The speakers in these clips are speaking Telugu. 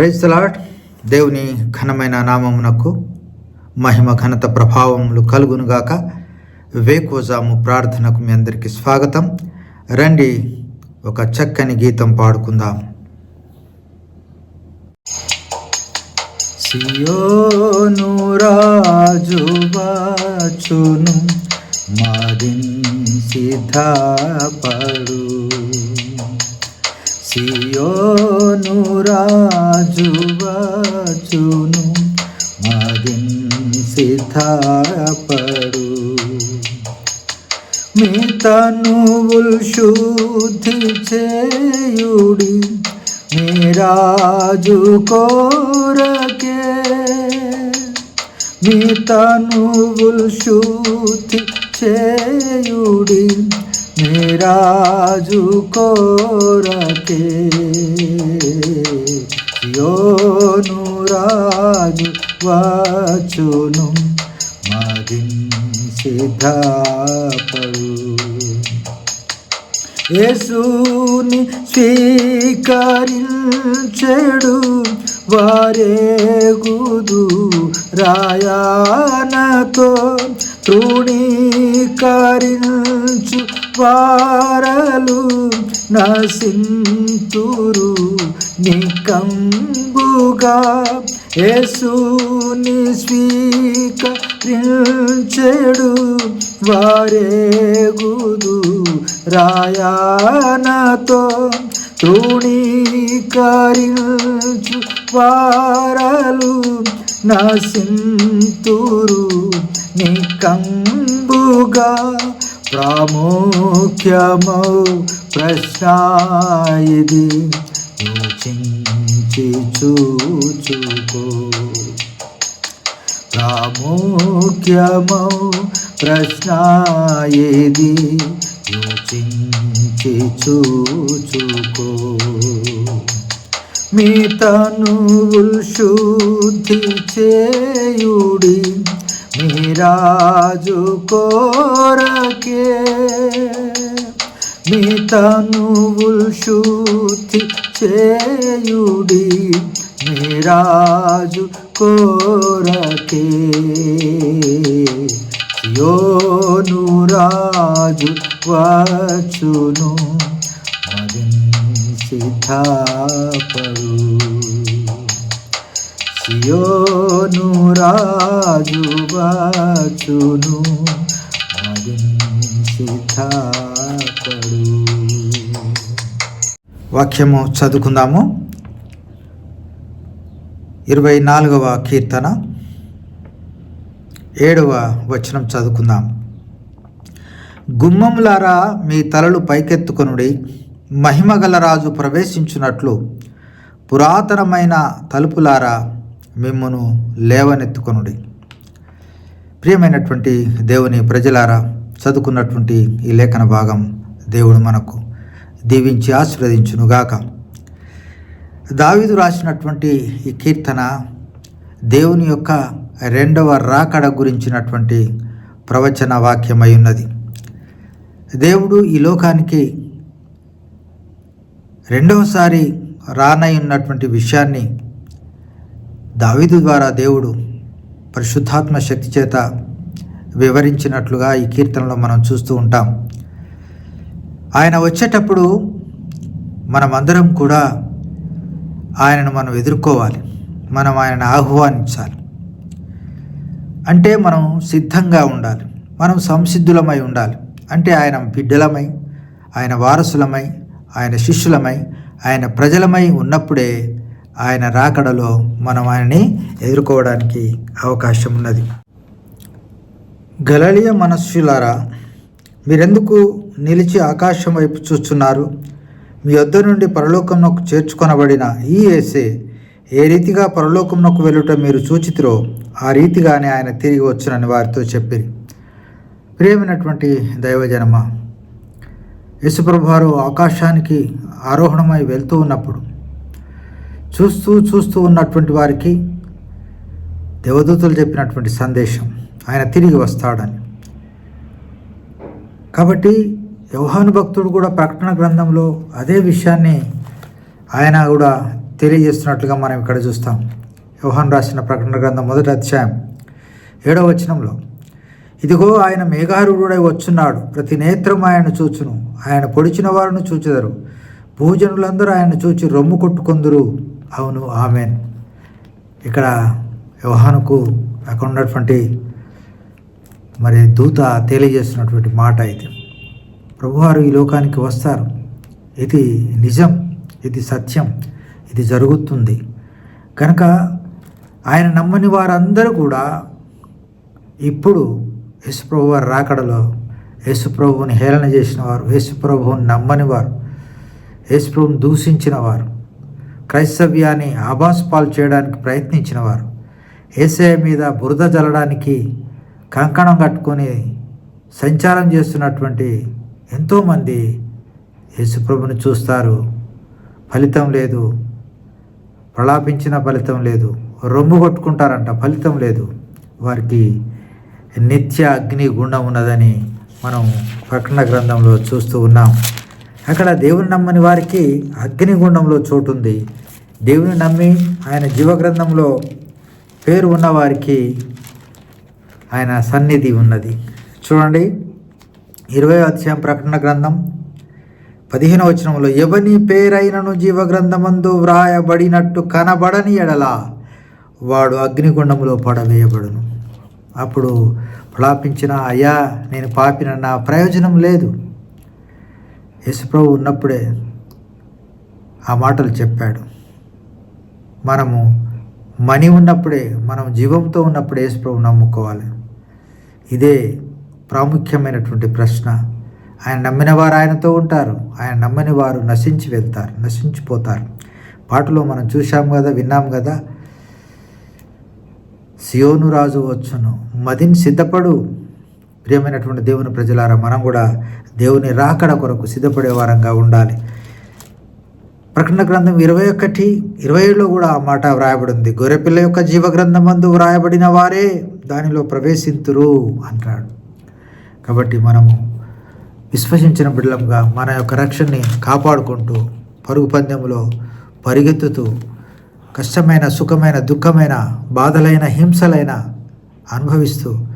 ప్రైజ్ లాడ్ దేవుని ఘనమైన నామమునకు మహిమ ఘనత ప్రభావములు కలుగునుగాక వేకోజాము ప్రార్థనకు మీ అందరికీ స్వాగతం. రండి ఒక చక్కని గీతం పాడుకుందాం. సియోను రాజు వాచును మాదిన్ సిద్ధపడు. సియోను రాజువచును వాచును మాదిన్ సిద్ధపడు. మీ తనువుల్ శుద్ధి చేయుడి మీరాజు కోరకే. మీ తనువుల్ శుద్ధి చేయుడి రాజు కోరకే యోను రాజు వచ్చును మదిన్ సిద్ధపడు యేసుని స్వీకరించెడు వారే గుదు రాయానతో తృణీకరించు వారలు నసింతురు నికంబుగా యేసుని స్వీకరించెడు వారేగుదు రాయానతో తృణీకరించు వారలు నసింతురు నికంబుగా ప్రాముఖ్యము ప్రశ్న ఇది చించి చూచుకో. ప్రాముఖ్యము ప్రశ్న ఇది చించి చూచుకో. మీ తనువుల్ శుద్ధి చేయుడి మీ రాజు కోరకే మీ తనువుల్ శుద్ధి చేయుడి మీ రాజు కోరకే యోను రాజు వచ్చును మదిన్ స్థాపరు సియోను రాజు బాచును మదిన్ వాక్యము చదువుకుందాము. ఇరవై నాలుగవ కీర్తన. ఏడవ వచనం చదువుకుందాం. గుమ్మములారా మీ తలలు పైకెత్తుకొనుడి. మహిమగల రాజు ప్రవేశించున్నట్లు పురాతనమైన తలుపులారా మిమ్మును లేవనెత్తుకొనుడి. ప్రియమైనటువంటి దేవుని ప్రజలారా చదువుకున్నటువంటి ఈ లేఖన భాగం దేవుడు మనకు దీవించి ఆశీర్వదించునుగాక. దావీదు రాసినటువంటి ఈ కీర్తన దేవుని యొక్క రెండవ రాకడ గురించినటువంటి ప్రవచన వాక్యమై ఉన్నది. దేవుడు ఈ లోకానికి రెండవసారి రానై ఉన్నటువంటి విషయాన్ని దావిదు ద్వారా దేవుడు పరిశుద్ధాత్మ శక్తి చేత వివరించినట్లుగా ఈ కీర్తనలో మనం చూస్తూ ఉంటాం. ఆయన వచ్చేటప్పుడు మనమందరం కూడా ఆయనను మనం ఎదుర్కోవాలి. మనం ఆయనను ఆహ్వానించాలి. అంటే మనం సిద్ధంగా ఉండాలి. మనం సంసిద్ధులమై ఉండాలి. అంటే ఆయన బిడ్డలమై ఆయన వారసులమై ఆయన శిష్యులమై ఆయన ప్రజలమై ఉన్నప్పుడే ఆయన రాకడలో మనం ఆయనని ఎదుర్కోవడానికి అవకాశం ఉన్నది. గలలియ మనస్సులారా మీరెందుకు నిలిచి ఆకాశం వైపు చూస్తున్నారు? మీ వద్ద నుండి పరలోకంలోకి చేర్చుకొనబడిన ఈ ఏసే ఏ రీతిగా పరలోకంలోకి వెళ్ళుట మీరు సూచితురో ఆ రీతిగానే ఆయన తిరిగి వచ్చునని వారితో చెప్పి ప్రియమైనటువంటి దైవజనమ యేసుప్రభువారు ఆకాశానికి ఆరోహణమై వెళ్తూ ఉన్నప్పుడు చూస్తూ చూస్తూ ఉన్నటువంటి వారికి దేవదూతలు చెప్పినటువంటి సందేశం ఆయన తిరిగి వస్తాడని. కాబట్టి యోహాను భక్తుడు కూడా ప్రకటన గ్రంథంలో అదే విషయాన్ని ఆయన కూడా తెలియజేస్తున్నట్లుగా మనం ఇక్కడ చూస్తాం. యోహాన్ రాసిన ప్రకటన గ్రంథం మొదటి అధ్యాయం ఏడవ వచనంలో ఇదిగో ఆయన మేఘారుడై వచ్చున్నాడు. ప్రతి నేత్రం ఆయన చూచును. ఆయన పొడిచిన వారిని చూచెదరు. భూజనులందరూ ఆయన చూచి రొమ్ము కొట్టుకొందురు. అవును ఆమెన్. ఇక్కడ వ్యవహానుకు అక్కడ ఉన్నటువంటి మరి దూత తెలియజేస్తున్నటువంటి మాట ఇది. ప్రభువారు ఈ లోకానికి వస్తారు. ఇది నిజం ఇది సత్యం ఇది జరుగుతుంది. కనుక ఆయన నమ్మని వారందరూ కూడా ఇప్పుడు యేసుప్రభు వారి రాకడలో యేసుప్రభువుని హేళన చేసిన వారు యేసుప్రభువుని నమ్మని వారు యేసుప్రభుని దూషించిన వారు క్రైస్తవ్యాన్ని ఆభాస్పాలు చేయడానికి ప్రయత్నించిన వారు ఏసఐ మీద బురద జల్లడానికి కంకణం కట్టుకొని సంచారం చేస్తున్నటువంటి ఎంతోమంది యేసుప్రభుని చూస్తారు. ఫలితం లేదు. ప్రలాపించిన ఫలితం లేదు. రొమ్ము కొట్టుకుంటారంట. ఫలితం లేదు. వారికి నిత్య అగ్ని గుండం ఉన్నదని మనం ప్రకటన గ్రంథంలో చూస్తూ ఉన్నాం. అక్కడ దేవుని నమ్మని వారికి అగ్నిగుండంలో చోటు ఉంది దేవుని నమ్మి ఆయన జీవగ్రంథంలో పేరు ఉన్నవారికి ఆయన సన్నిధి ఉన్నది. చూడండి ఇరవై అధ్యాయం ప్రకటన గ్రంథం పదిహేను వచనంలో ఎవని పేరైనను జీవగ్రంథమందు వ్రాయబడినట్టు కనబడని ఎడల వాడు అగ్నిగుండంలో పడవేయబడును. అప్పుడు ప్రలాపించిన అయ్యా నేను పాపిన నా ప్రయోజనం లేదు. యేసుప్రభు ఉన్నప్పుడే ఆ మాటలు చెప్పాడు. మనము మనీ ఉన్నప్పుడే మనం జీవంతో ఉన్నప్పుడే యేసుప్రభు నమ్ముకోవాలి. ఇదే ప్రాముఖ్యమైనటువంటి ప్రశ్న. ఆయన నమ్మిన వారు ఆయనతో ఉంటారు. ఆయన నమ్మని వారు నశించి వెళ్తారు నశించిపోతారు. పాటలో మనం చూశాం కదా విన్నాం కదా సియోను రాజు వచ్చును. మదిని సిద్ధపడు. ప్రియమైనటువంటి దేవుని ప్రజలారా మనం కూడా దేవుని రాకడ కొరకు సిద్ధపడే వారంగా ఉండాలి. ప్రకటన గ్రంథం ఇరవై ఒకటి ఇరవై ఏడులో కూడా ఆ మాట వ్రాయబడింది. గొర్రెపిల్ల యొక్క జీవ గ్రంథం మందు వ్రాయబడిన వారే దానిలో ప్రవేశింతురు అంటాడు. కాబట్టి మనము విశ్వసించిన బిడ్డలంగా మన యొక్క రక్షణని కాపాడుకుంటూ పరుగు పందెంలో పరిగెత్తుతూ కష్టమైన సుఖమైన దుఃఖమైన బాధలైన హింసలైన అనుభవిస్తూ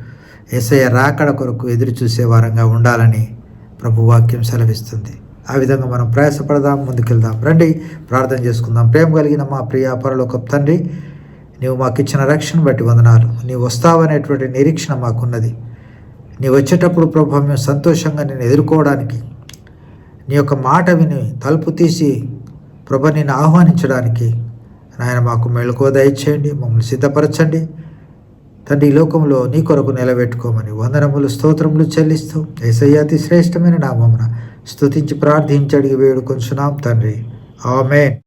ఏసయ్య రాకడ కొరకు ఎదురు చూసే వారంగా ఉండాలని ప్రభు వాక్యం సెలవిస్తుంది. ఆ విధంగా మనం ప్రయాసపడదాం ముందుకెళ్దాం. రండి ప్రార్థన చేసుకుందాం. ప్రేమ కలిగిన మా ప్రియ పరలోక తండ్రి నీవు మాకు ఇచ్చిన రక్షణ బట్టి వందనాలు. నీవు వస్తావనేటువంటి నిరీక్షణ మాకున్నది. నీ వచ్చేటప్పుడు ప్రభు మేము సంతోషంగా నేను ఎదుర్కోవడానికి నీ యొక్క మాట విని తలుపు తీసి ప్రభ నిన్ను ఆహ్వానించడానికి నాయన మాకు మెళుకో దయచేయండి మమ్మల్ని సిద్ధపరచండి. తండ్రి ఈ లోకంలో నీ కొరకు నిలబెట్టుకోమని వందనములు స్తోత్రములు చెల్లిస్తూ ఏసయ్యాతి శ్రేష్టమైన నామమున స్తుతించి ప్రార్థించి అడిగి వేడుకొంచున్నాం తండ్రి. ఆమె